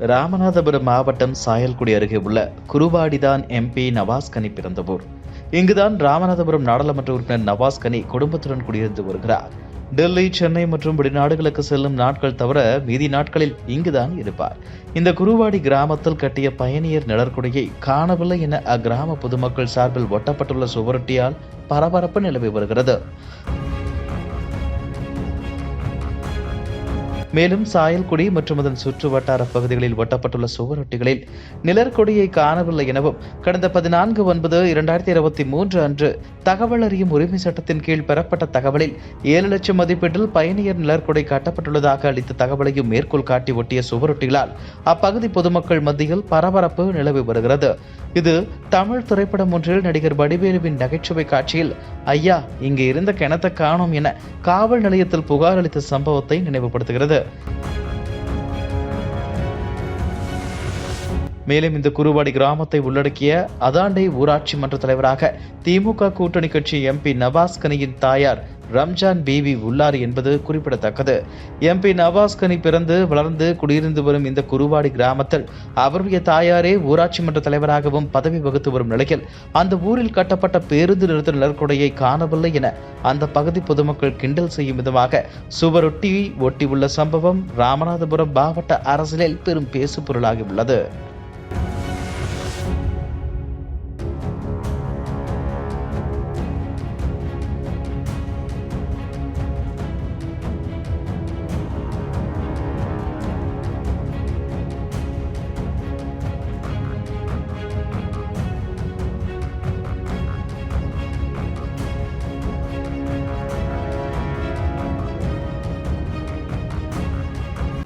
ராமநாதபுரம் மாவட்டம் சாயல்குடி அருகே உள்ள குருவாடிதான் எம்பி நவாஸ் கனி பிறந்த ஊர் இங்குதான் ராமநாதபுரம் நாடாளுமன்ற உறுப்பினர் நவாஸ் கனி குடும்பத்துடன் குடியிருந்து வருகிறார். டெல்லி சென்னை மற்றும் வெளிநாடுகளுக்கு செல்லும் நாட்கள் தவிர மீதி நாட்களில் இங்குதான் இருப்பார். இந்த குருவாடி கிராமத்தில் கட்டிய பயணியர் நிழற்குடையை காணவில்லை என அக்கிராம பொதுமக்கள் சார்பில் ஒட்டப்பட்டுள்ள சுவரொட்டியால் பரபரப்பு நிலவி வருகிறது. மேலும் சாயல்குடி மற்றும் அதன் சுற்று வட்டார பகுதிகளில் ஒட்டப்பட்டுள்ள சுவரொட்டிகளில் நிழற்கொடியை காணவில்லை எனவும் கடந்த பதினான்கு ஒன்பது இரண்டாயிரத்தி இருபத்தி மூன்று அன்று தகவல் அறியும் உரிமை சட்டத்தின் கீழ் பெறப்பட்ட தகவலில் ஏழு லட்சம் மதிப்பீட்டில் பயணியர் நிழற்கொடை காட்டப்பட்டுள்ளதாக அளித்த தகவலையும் மேற்கோள் காட்டி ஒட்டிய சுவரொட்டிகளால் அப்பகுதி பொதுமக்கள் மத்தியில் பரபரப்பு நிலவி வருகிறது. இது தமிழ் திரைப்படம் ஒன்றில் நடிகர் வடிவேலுவின் நகைச்சுவை காட்சியில் ஐயா இங்கு இருந்த கிணத்தை காணோம் என காவல் நிலையத்தில் புகார் அளித்த சம்பவத்தை நினைவுபடுத்துகிறது. Yeah. மேலும் இந்த குருவாடி கிராமத்தை உள்ளடக்கிய அதாண்டை ஊராட்சி மன்ற தலைவராக திமுக கூட்டணி கட்சி எம்பி நவாஸ்கனியின் தாயார் ரம்ஜான் பேபி உள்ளார் என்பது குறிப்பிடத்தக்கது. எம்பி நவாஸ்கனி பிறந்து வளர்ந்து குடியிருந்து வரும் இந்த குருவாடி கிராமத்தில் அவருடைய தாயாரே ஊராட்சி மன்ற தலைவராகவும் பதவி வகுத்து வரும் நிலையில் அந்த ஊரில் கட்டப்பட்ட பேருந்து நிறுத்த நிழற்குடையை காணவில்லை என அந்த பகுதி பொதுமக்கள் கிண்டல் செய்யும் விதமாக சுவரொட்டி ஒட்டியுள்ள சம்பவம் ராமநாதபுரம் மாவட்ட அரசியலில் பெரும் பேசு பொருளாகி